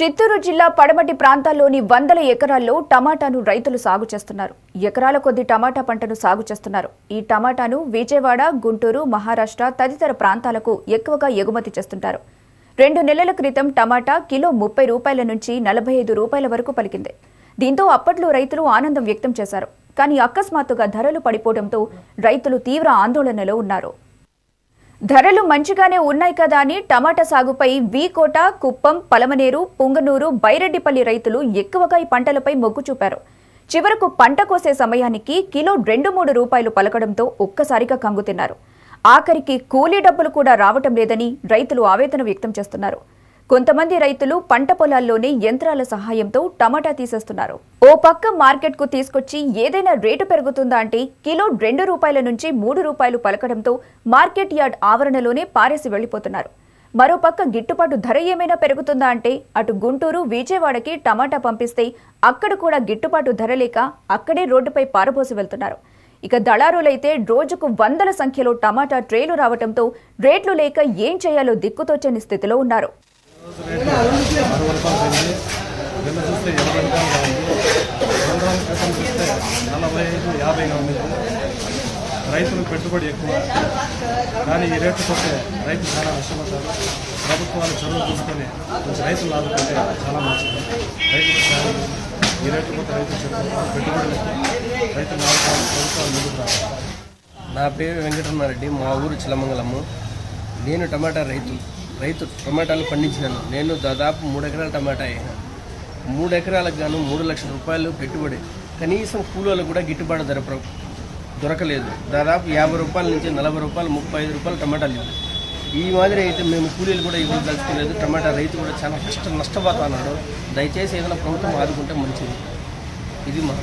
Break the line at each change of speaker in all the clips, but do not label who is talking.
చిత్తూరు జిల్లా పడమటి ప్రాంతాల్లోని వందల ఎకరాల్లో టమాటాను రైతులు సాగు చేస్తున్నారు. ఎకరాల కొద్ది టమాటా పంటను సాగు చేస్తున్నారు. ఈ టమాటాను విజయవాడ గుంటూరు మహారాష్ట్ర తదితర ప్రాంతాలకు ఎక్కువగా ఎగుమతి చేస్తుంటారు. రెండు నెలల క్రితం టమాటా కిలో ముప్పై రూపాయల నుంచి నలభై ఐదు రూపాయల వరకు పలికింది. దీంతో అప్పట్లో రైతులు ఆనందం వ్యక్తం చేశారు. కానీ అకస్మాత్తుగా ధరలు పడిపోవడంతో రైతులు తీవ్ర ఆందోళనలో ఉన్నారు. ధరలు మంచిగానే ఉన్నాయి కదా అని టమాటా సాగుపై వీకోట కుప్పం పలమనేరు పుంగనూరు బైరెడ్డిపల్లి రైతులు ఎక్కువగా ఈ పంటలపై మొగ్గు చూపారు. చివరకు పంట కోసే సమయానికి కిలో రెండు మూడు రూపాయలు పలకడంతో ఒక్కసారిగా కంగుతిన్నారు ఆఖరికి కూలీ డబ్బులు కూడా రావటం లేదని రైతులు ఆవేదన వ్యక్తం చేస్తున్నారు. కొంతమంది రైతులు పంట పొలాల్లోనే యంత్రాల సహాయంతో టమాటా తీసేస్తున్నారు. ఓ పక్క మార్కెట్కు తీసుకొచ్చి ఏదైనా రేటు పెరుగుతుందా అంటే కిలో రెండు రూపాయల నుంచి మూడు రూపాయలు పలకడంతో మార్కెట్ యార్డ్ ఆవరణలోనే పారేసి వెళ్ళిపోతున్నారు మరోపక్క గిట్టుబాటు ధర ఏమైనా పెరుగుతుందా అంటే అటు గుంటూరు విజయవాడకి టమాటా పంపిస్తే అక్కడ కూడా గిట్టుబాటు ధర లేక అక్కడే రోడ్డుపై పారబోసి వెళ్తున్నారు. ఇక దళారులైతే రోజుకు వందల సంఖ్యలో టమాటా ట్రేలు రావడంతో రేట్లు లేక ఏం చేయాలో దిక్కుతోచని స్థితిలో ఉన్నారు.
రేటు రూపాయలు పోయింది నిన్న చూస్తే ఎనభై రూపాయలుగా ఉంది రెండు రోజుల క్రితం చూస్తే నలభై ఐదు యాభైగా ఉంది రైతులకు పెట్టుబడి ఎక్కువ. కానీ ఈ రేటు కొట్టే రైతు చాలా నష్టపోతారు ప్రభుత్వాలు చదువు తీసుకొని కొంచెం రైతులు ఆదుకుంటే చాలా మంచిది. రైతులు ఈ రేటు కొట్టే రైతులు చెప్తున్నారు పెట్టుబడులు రైతులు ఆదుకోవాలి ప్రభుత్వాలు ముందుకు రావాలి.
నా పేరు వెంకటరమారెడ్డి మా ఊరు చిలమంగళము నేను టమాటా రైతు. రైతు టమాటాలు పండించినాను. నేను దాదాపు మూడు ఎకరాల టమాటా అయ్యాను మూడు ఎకరాలకు గాను మూడు లక్షల రూపాయలు పెట్టుబడి. కనీసం కూలీలకు కూడా గిట్టుబాటు ధర దొరకలేదు. దాదాపు యాభై రూపాయల నుంచి నలభై రూపాయలు ముప్పై ఐదు రూపాయలు టమాటాలు ఇవ్వాలి ఈ మాదిరి అయితే మేము కూలీలు కూడా ఇవ్వడం తలుచుకోలేదు టమాటా రైతు కూడా చాలా కష్టం నష్టపోతున్నాడు. దయచేసి ఏదైనా ప్రభుత్వం ఆదుకుంటే మంచిది. ఇది మా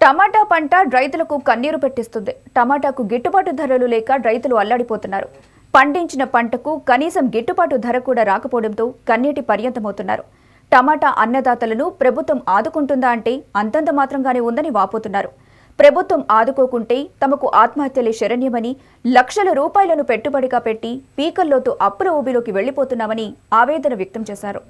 టమాటా పంట రైతులకు కన్నీరు పెట్టిస్తుంది. టమాటాకు గిట్టుబాటు ధరలు లేక రైతులు అల్లాడిపోతున్నారు. పండించిన పంటకు కనీసం గిట్టుబాటు ధర కూడా రాకపోవడంతో కన్నీటి పర్యంతమవుతున్నారు. టమాటా అన్నదాతలను ప్రభుత్వం ఆదుకుంటుందా అంటే అంతంత మాత్రంగానే ఉందని వాపోతున్నారు. ప్రభుత్వం ఆదుకోకుంటే తమకు ఆత్మహత్యలే శరణ్యమని లక్షల రూపాయలను పెట్టుబడిగా పెట్టి పీకల్లోతు అప్పుల ఊబిలోకి వెళ్ళిపోతున్నామని ఆవేదన వ్యక్తం చేశారు.